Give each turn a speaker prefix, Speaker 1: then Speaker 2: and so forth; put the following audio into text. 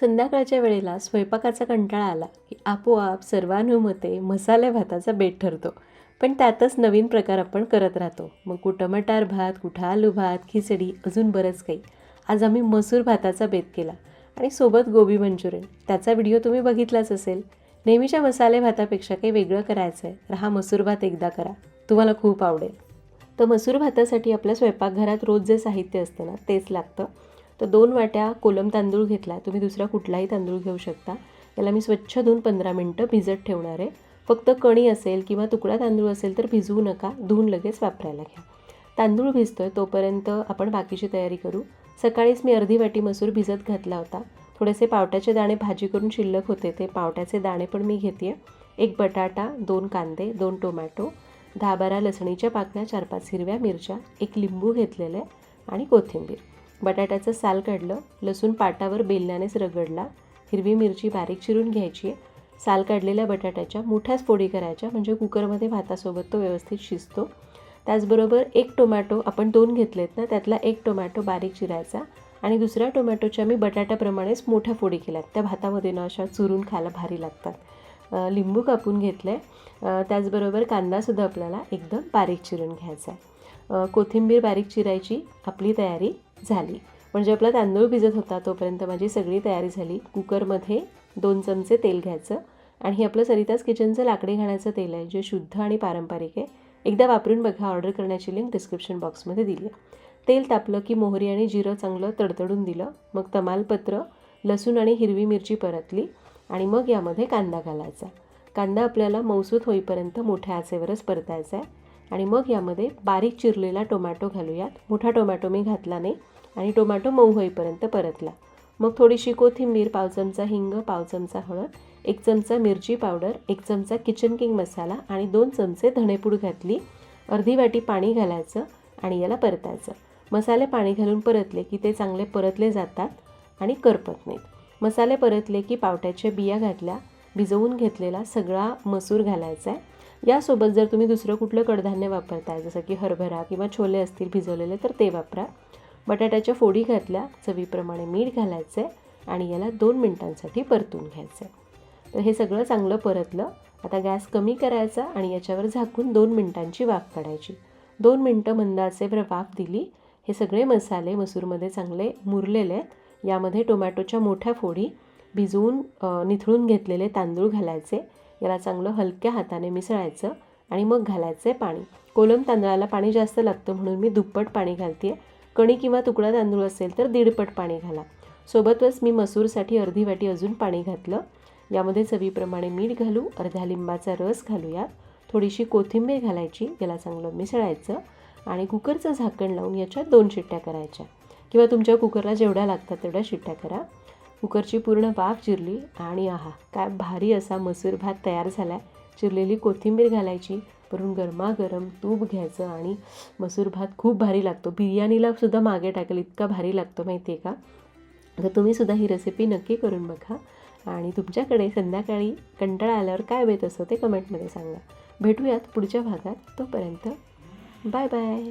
Speaker 1: संध्याकाळच्या वेळेला स्वयंपाकाचा कंटाळा आला की आपोआप सर्वानुमते मसाले भाताचा बेट ठरतो. पण त्यातच नवीन प्रकार आपण करत राहतो. मग कुठं मटार भात कुठं आलू भात खिचडी अजून बरंच काही. आज आम्ही मसूर भाताचा बेत केला आणि सोबत गोबी मंचुरियन. त्याचा व्हिडिओ तुम्ही बघितलाच असेल. नेहमीच्या मसाले भातापेक्षा काही वेगळं करायचं आहे तर हा मसूर भात एकदा करा. तुम्हाला खूप आवडेल. तर मसूर भातासाठी आपल्या स्वयंपाकघरात रोज जे साहित्य असतं ना तेच लागतं. तर दोन वाट्या कोलम तांदूळ घेतला तुम्ही दुसरा कुठलाही तांदूळ घेऊ शकता. याला मी स्वच्छ धुवून पंधरा मिनटं भिजत ठेवणार आहे. फक्त कणी असेल किंवा तुकडा तांदूळ असेल तर भिजवू नका. धुवून लगेच वापरायला घ्या. तांदूळ भिजतो आहे तोपर्यंत आपण बाकीची तयारी करू. सकाळीच मी अर्धी वाटी मसूर भिजत घातला होता. थोडेसे पावट्याचे दाणे भाजी करून शिल्लक होते. ते पावट्याचे दाणे पण मी घेते एक बटाटा दोन कांदे दोन टोमॅटो दहा बारा लसणीच्या पाकळ्या चार पाच हिरव्या मिरच्या एक लिंबू घेतलेलं आहे आणि कोथिंबीर. बटाट्याचं साल काढलं लसूण पाटावर बेलण्यानेच रगडला हिरवी मिरची बारीक चिरून घ्यायची साल काढलेल्या बटाट्याच्या मोठ्याच फोडी करायच्या म्हणजे कुकरमध्ये भातासोबत तो व्यवस्थित शिजतो. त्याचबरोबर एक टोमॅटो आपण दोन घेतलेत ना त्यातला एक टोमॅटो बारीक चिरायचा आणि दुसऱ्या टोमॅटोच्या मी बटाट्याप्रमाणेच मोठ्या फोडी केल्यात. त्या भातामध्ये ना अशा चुरून खायला भारी लागतात. लिंबू कापून घेतलं आहे त्याचबरोबर कांदासुद्धा आपल्याला एकदम बारीक चिरून घ्यायचा आहे. कोथिंबीर बारीक चिरायची आपली तयारी. झाली. म्हणजे आपला तांदूळ भिजत होता तोपर्यंत माझी सगळी तयारी झाली. कुकरमध्ये दोन चमचे तेल घ्यायचं आणि हे आपलं सरिताज किचनचं लाकडी घाण्याचं तेल आहे जे शुद्ध आणि पारंपरिक आहे. एकदा वापरून बघा ऑर्डर करण्याची लिंक डिस्क्रिप्शन बॉक्समध्ये दिली आहे. तेल तापलं की मोहरी आणि जिरं चांगलं तडतडून दिलं. मग तमालपत्र लसूण आणि हिरवी मिरची परतली आणि मग यामध्ये कांदा घालायचा. कांदा आपल्याला मौसूत होईपर्यंत मोठ्या आचेवरच परतायचा आहे. आणि मग यामध्ये बारीक चिरलेला टोमॅटो घालूयात. मोठा टोमॅटो मी घातला नाही आणि टोमॅटो मऊ होईपर्यंत परतला. मग थोडीशी कोथिंबीर पाव चमचा हिंग पाव चमचा हळद एक चमचा मिरची पावडर एक चमचा किचन किंग मसाला आणि दोन चमचे धणेपूड घातली. अर्धी वाटी पाणी घालायचं आणि याला परतायचं. मसाले पाणी घालून परतले की ते चांगले परतले जातात आणि करपत नाहीत. मसाले परतले की पावट्याच्या बिया घातल्या भिजवून घेतलेला सगळा मसूर घालायचा आहे. यासोबत जर तुम्ही दुसरं कुठलं कडधान्य वापरताय जसं की हरभरा किंवा छोले असतील भिजवलेले तर ते वापरा. बटाट्याच्या फोडी घातल्या चवीप्रमाणे मीठ घालायचं आहे आणि याला दोन मिनटांसाठी परतून घ्यायचं आहे तर हे सगळं चांगलं परतलं. आता गॅस कमी करायचा आणि याच्यावर झाकून दोन मिनटांची वाफ काढायची. दोन मिनटं मंदाचे आचेवर वाफ दिली. हे सगळे मसाले मसूरमध्ये चांगले मुरलेले आहेत. यामध्ये टोमॅटोच्या मोठ्या फोडी भिजवून निथळून घेतलेले तांदूळ घालायचे. याला चांगलं हलक्या हाताने मिसळायचं आणि मग घालायचं पाणी. कोलम तांदळाला पाणी जास्त लागतं म्हणून मी दुप्पट पाणी घालते कणी किंवा तुकडा तांदूळ असेल तर दीडपट पाणी घाला. सोबतच मी मसूरसाठी अर्धी वाटी अजून पाणी घातलं. यामध्ये चवीप्रमाणे मीठ घालू अर्ध्या लिंबाचा रस घालूया थोडीशी कोथिंबीर घालायची याला चांगलं मिसळायचं आणि कुकरचं झाकण लावून याच्या दोन शिट्ट्या करायच्या. किंवा तुमच्या कुकरला जेवढ्या लागतात तेवढ्या शिट्ट्या करा. कुकरची पूर्ण वाफ चिरली आणि आहा काय भारी असा मसूर भात तयार झाला आहे चिरलेली कोथिंबीर घालायची वरून गरमागरम तूप घ्यायचं आणि मसूर भात खूप भारी लागतो. बिर्याणीला सुद्धा मागे टाकेल इतका भारी लागतो माहिती आहे का? तर तुम्ही सुद्धा ही रेसिपी नक्की करून बघा आणि तुमच्याकडे संध्याकाळी कंटाळा आल्यावर काय बेत असतं ते कमेंटमध्ये सांगा. भेटूयात पुढच्या भागात तोपर्यंत बाय बाय.